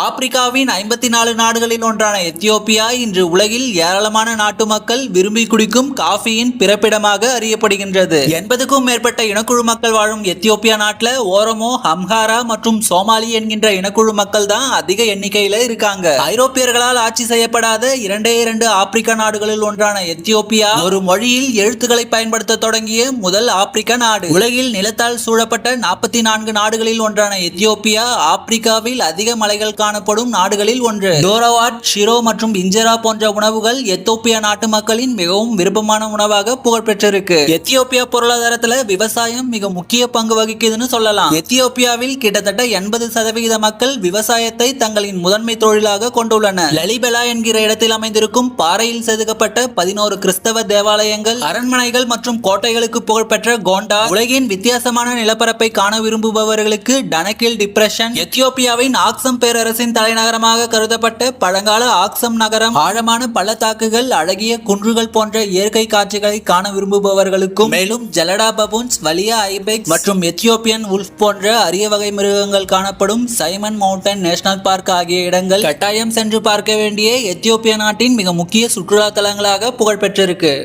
ஆப்பிரிக்காவின் ஐம்பத்தி நாலு நாடுகளில் ஒன்றான எத்தியோப்பியா இன்று உலகில் ஏராளமான நாட்டு மக்கள் விரும்பி குடிக்கும் காஃபியின் பிறப்பிடமாக அறியப்படுகின்றது. எண்பதுக்கும் மேற்பட்ட இனக்குழு மக்கள் வாழும் எத்தியோப்பியா நாட்டில் ஓரமோ ஹம்ஹாரா மற்றும் சோமாலி என்கின்ற இனக்குழு மக்கள் தான் அதிக எண்ணிக்கையில இருக்காங்க. ஐரோப்பியர்களால் ஆட்சி செய்யப்படாத இரண்டே இரண்டு ஆப்பிரிக்க நாடுகளில் ஒன்றான எத்தியோப்பியா ஒரு மொழியில் எழுத்துக்களை பயன்படுத்த தொடங்கிய முதல் ஆப்பிரிக்க நாடு. உலகில் நிலத்தால் சூழப்பட்ட நாற்பத்தி நான்கு நாடுகளில் ஒன்றான எத்தியோப்பியா ஆப்பிரிக்காவில் அதிக மலைகள் காணப்படும் நாடுகளில் ஒன்று. டோரவாட் ஷிரோ மற்றும் இஞ்சரா போன்ற உணவுகள் எத்தோப்பியா நாட்டு மக்களின் மிகவும் விருப்பமான உணவாக புகழ்பெற்றிருக்கு. எத்தியோப்பியா பொருளாதாரத்துல விவசாயம் மிக முக்கிய பங்கு வகிக்குதுன்னு சொல்லலாம். எத்தியோப்பியாவில் கிட்டத்தட்ட எண்பது சதவிகித மக்கள் விவசாயத்தை தங்களின் முதன்மை தொழிலாக கொண்டுள்ளனர். லலிபெலா என்கிற இடத்தில் அமைந்திருக்கும் பாறையில் செதுக்கப்பட்ட பதினோரு கிறிஸ்தவ தேவாலயங்கள் அரண்மனைகள் மற்றும் கோட்டைகளுக்கு புகழ்பெற்ற கோண்டா உலகின் வித்தியாசமான நிலப்பரப்பை காண விரும்புபவர்களுக்கு டனக்கில் டிப்ரெஷன் எத்தியோப்பியாவின் ஆக்சம் அரசின் தலைநகரமாக கருதப்பட்ட பழங்கால ஆக்சம் நகரம் ஆழமான பள்ளத்தாக்குகள் அழகிய குன்றுகள் போன்ற இயற்கை காட்சிகளை காண விரும்புபவர்களுக்கும் மேலும் ஜலடா பபூன்ஸ் வலியா ஐபெக்ஸ் மற்றும் எத்தியோப்பியன் உல்ஃப் போன்ற அரிய வகை மிருகங்கள் காணப்படும் சைமன் மவுண்டன் நேஷனல் பார்க் ஆகிய இடங்கள் கட்டாயம் சென்று பார்க்க வேண்டிய எத்தியோப்பிய நாட்டின் மிக முக்கிய சுற்றுலா தலங்களாக புகழ்பெற்றிருக்கு.